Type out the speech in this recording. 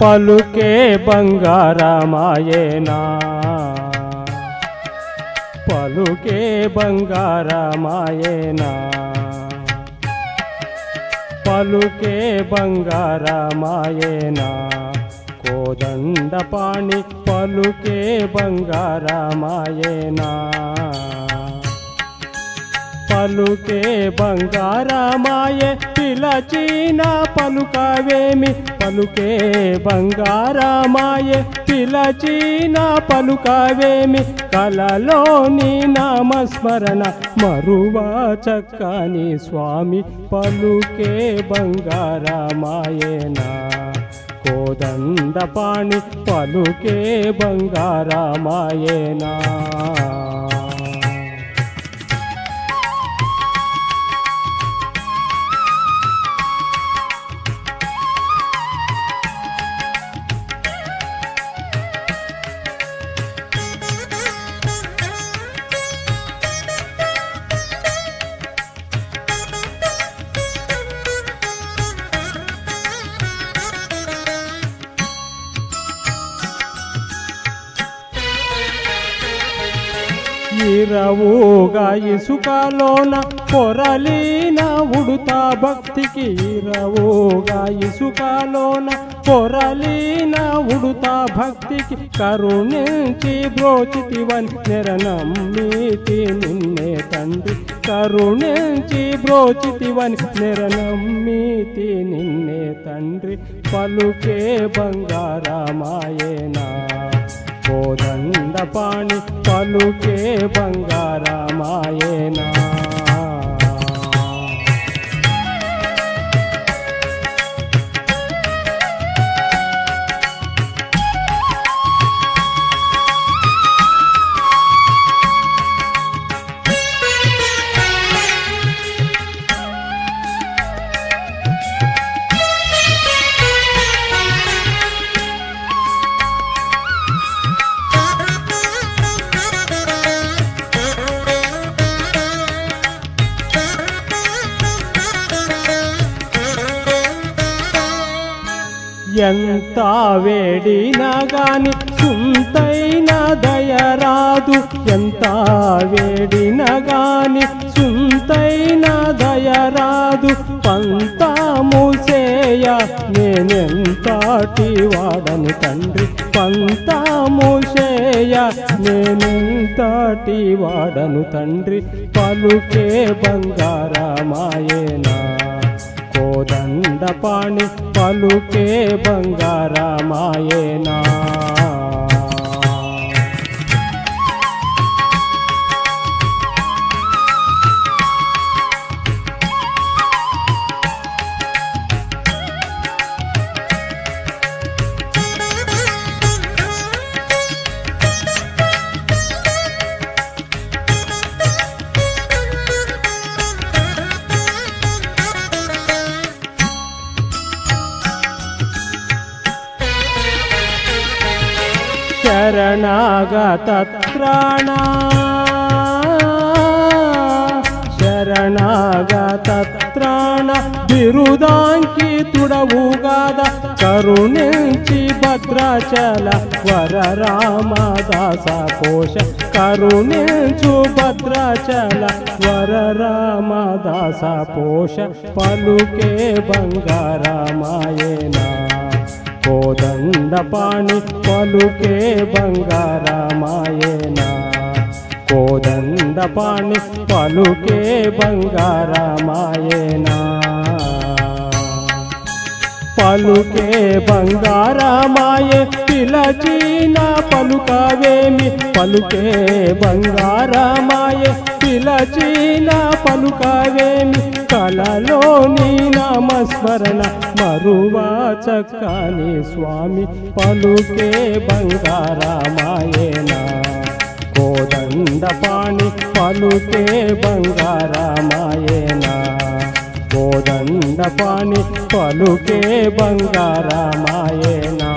పలుకే బంగారమాయేనా? పలుకే బంగారమాయేనా? పలుకే బంగారమాయేనా? కోదండపాణి పలుకే బంగారమాయేనా? పలుకే బంగారమాయే పిలచీనా పలుకావేమి? పలుకే బంగారమాయే. పిలచీనా పలుకావేమి? కలలోని నామస్మరణ మరువా చక్కని స్వామి. పలుకే బంగారమాయేనా? కోదండపాణి పలుకే బంగారమాయేనా? ఇరవుగా ఇసుకలోన పొరలీన ఉడుతా భక్తికి ఇరవుగా ఇసుకలోన పొరలీన ఉడుతా భక్తికి కరుణించి బ్రోచితివన్ నెరనమ్మీతి నిన్నే తండ్రి. కరుణించి బ్రోచితివన్ నెరనమ్మీతి నిన్నే తండ్రి. పలుకే బంగారమాయేనా? కోదండపాణి పలుకే బంగారమాయేనా? ఎంత వేడినా గాని సుంతైన దయరాదు. ఎంత వేడినా గాని సుంతైన దయరాదు. పంతాముసేయ నేనెంతటి వాడను తండ్రి. పంతాముసేయ నేనెంతటి వాడను తండ్రి. పలుకే బంగారమాయేనా. కోదండపాణి పలుకే బంగారమాయేనా. శరణాగతత్రాణ శరణాగతత్రాణ బిరుదాంకితుడవుగాద కరుణించి భద్రాచల వర రామదాస కోశ కరుణించు భద్రాచల వర రామదాస పోష పలుకే బంగారమాయేనా కోదండపాణి పలుకే బంగారమాయేనా? కోదండపాణి పలుకే బంగారమాయేనా? పలుకే బంగారమాయే పిలచిన పలుకావేమి పలుకే బంగారమాయే. పిలచిన పలుకవేమి కలలోని నామస్మరణ మరువా చక్కని స్వామి పలుకే బంగారమాయేనా కోదండపాణి పలుకే బంగారమాయేనా కోదండపాణి పలుకే బంగారమాయేనా